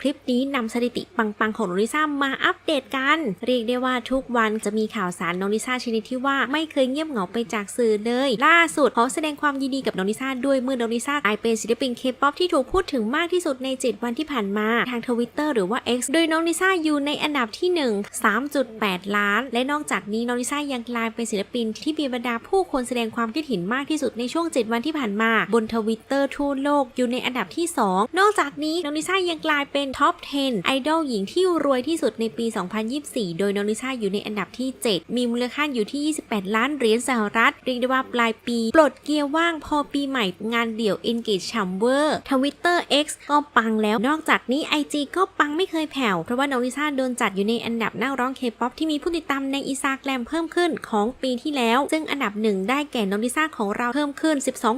คลิปนี้นำสถิติปังๆของโน้องลิซ่ามาอัปเดตกัน เรียกได้ว่าทุกวันจะมีข่าวสารโน้องลิซ่าชนิดที่ว่าไม่เคยเงียบเหงาไปจากสื่อเลย ล่าสุดขอแสดงความยินดีกับโน้องลิซ่าด้วยเมื่อโน้องลิซ่ากลายเป็นศิลปินเคป๊อปที่ถูกพูดถึงมากที่สุดใน 7 วันที่ผ่านมา ทางทวิตเตอร์หรือว่า X โดยโน้องลิซ่าอยู่ในอันดับที่ 1 3.8 ล้าน และนอกจากนี้โน้องลิซ่ายังกลายเป็นศิลปินที่มีบรรดาผู้คนแสดงความคิดเห็นมากที่สุดในช่วง 7 วันที่ผ่านมา บนทวิตเตอร์ทั่วโลกอยู่ในอันดับที่ 2 นอกจากนี้โน้องลิซ่ายังกลายเป็นท็อป 10 ไอดอลหญิงที่รวยที่สุดในปี 2024 โดยน้องลิซ่าอยู่ในอันดับที่ 7 มีมูลค่าอยู่ที่ 28 ล้านเหรียญสหรัฐ เรียกได้ว่าปลายปี ปลดเกียร์ว่างพอปีใหม่งานเดี่ยว Engage ฉ่ำเวอร์ Twitter X ก็ปังแล้ว นอกจากนี้ IG ก็ปังไม่เคยแผ่ว เพราะว่าน้องลิซ่าโดนจัดอยู่ในอันดับนักร้องเคป๊อปที่มีผู้ติดตามในอินสตาแกรมเพิ่มขึ้นของปีที่แล้ว ซึ่งอันดับหนึ่งได้แก่น้องลิซ่าของเราเพิ่มขึ้น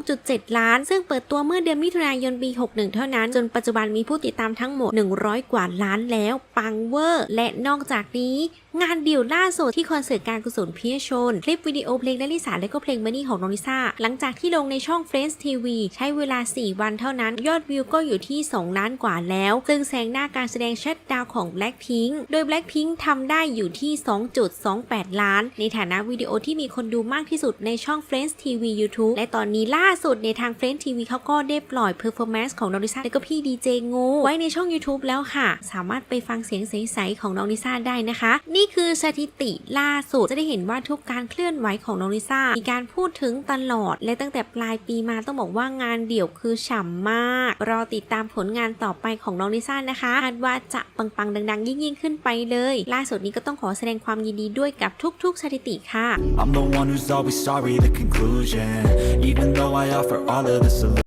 12.7 ล้าน ซึ่งเปิดตัวเมื่อเดือนมิถุนายนปี 61 เท่านั้น จนปัจจุบันมีผู้ติดตามทั้งหมด100 กว่าล้านแล้วปังเวอร์ และนอกจากนี้ งานเดี่ยวล่าสุดที่คอนเสิร์ตการกุศลเพียชน คลิปวิดีโอเพลงและลิสาและก็เพลงมันนี่ของน้องลิซ่า หลังจากที่ลงในช่อง Friends TV ใช้เวลา 4 วันเท่านั้น ยอดวิวก็อยู่ที่ 2 ล้านกว่าแล้ว ซึ่งแซงหน้าการแสดงชัดดาวของ Blackpink โดย Blackpink ทำได้อยู่ที่ 2.28 ล้าน ในฐานะวิดีโอที่มีคนดูมากที่สุดในช่อง Friends TV YouTube และตอนนี้ล่าสุดในทาง Friends TV เขาก็ได้ปล่อย performance ของน้องลิซ่าและก็พี่ดีเจงูไว้ในช่อง YouTube แล้วค่ะ สามารถไปฟังเสียงใสๆของน้องลิซ่าได้นะคะนี่คือสถิติล่าสุดจะได้เห็นว่าทุกการเคลื่อนไหวของน้องลิซ่ามีการพูดถึงตลอด และตั้งแต่ปลายปีมาต้องบอกว่างานเดี่ยวคือฉ่ำมาก รอติดตามผลงานต่อไปของน้องลิซ่านะคะคาดว่าจะปังๆดังๆ ยิ่งๆ ขึ้นไปเลย ล่าสุดนี้ก็ต้องขอแสดงความยินดีด้วยกับทุกๆ สถิติค่ะ I'm the one who's always sorry, the conclusion Even though I offer all of the solutions